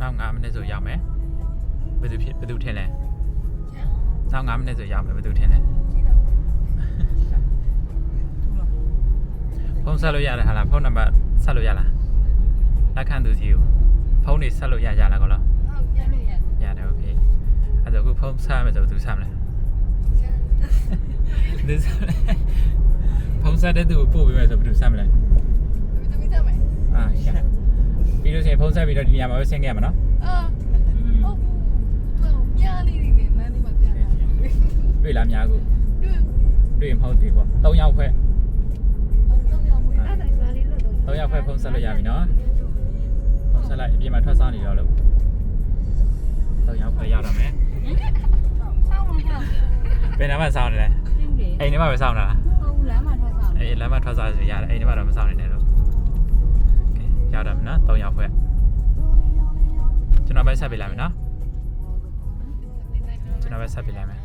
နောက်9မိနစ်ဆိုရောက်မယ်ဘယ်သူဖြစ်ဘယ်သူထင်လဲနောက်9မိနစ်ဆိုရောက်မယ်ဘယ်သူထင်လဲဖုန်းဆက်လို့ရတယ်ဟာလားဖုန်းနံပါတ်ဆက်လို့ရလားလက်ခံသူကြီးကိုဖုန်းတွေဆက်လို့ရကြလားကောလား ဟုတ်ရလို့ရ ရတယ်โอเคအဲ့တော့အခုဖုန်းဆက်မယ်ဆိုဘယ်သူဆက်မလဲဒီဆက်လဲဖုန်းဆက်တဲ့သူကိုပို့ပေးမယ်ဆိုဘယ်သူဆက်မလဲ လို့ရှိရင်ဖုန်းဆက်ပြီးတော့ဒီနေရာမှာပဲဆင်းခဲ့ရမှာနော်အာဟုတ်ဘူးမြားလေးတွေနဲ့မန်းလေးမှာပြန်လာတွေ့တွေ့လားများခုတွေ့တွေ့ရင်မဟုတ်သေးပေါ့၃ယောက်ခွဲတော့ရောက်ဘူးအဲ့ဒါဒါလေးလို့တော့၃ယောက်ခွဲဖုန်းဆက်လို့ရပြီနော်ဖုန်းဆက်လိုက်အပြင်မှာထွက်ဆောင်နေတော့လို့၃ယောက်ခွဲရောက်တော့မယ်ဆောင်းမထောက်ဘယ်နာမှစောင်းနေလဲပြင်းတယ်အိမ်ထဲမှာပဲစောင်းတာလားဟုတ်လမ်းမှာထောက်ဆောင်အေးလမ်းမထွက်စားဆိုရတယ်အိမ်ထဲမှာတော့မစောင်းနေနဲ့လို့ကဲ ရောက်တော့မယ်နော်၃ယောက်ခွဲကျွန်တော်ပဲဆက်ပေးလိုက်မယ်နော်ကျွန်တော်ပဲဆက်ပေးလိုက်မယ်